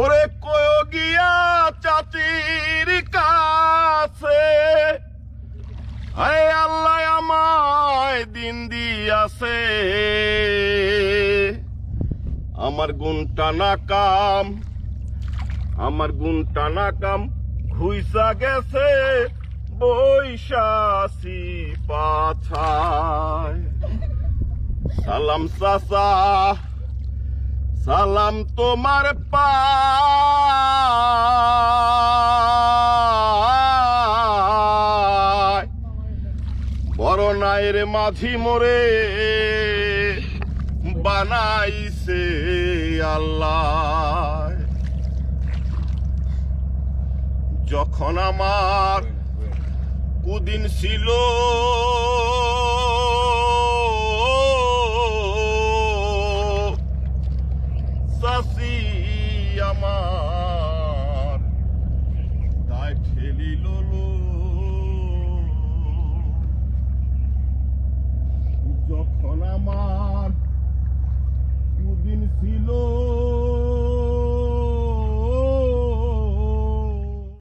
ওরে কয় গিয়া চাচির কাছে। আল্লাহ, আমায় দিন দিয়াছে। আমার গুণটা না কাম আমার গুণটা না কাম ঘুইসা গেছে বৈশাসি পাছায়। সালাম চাচা সালাম তোমার পায়। বড় নায়ের মাঝি মোরে বানাইছে আল্লাহ। যখন আমার কুদিন ছিল চাষি আমার তাই ঠেলিল। যখন আমার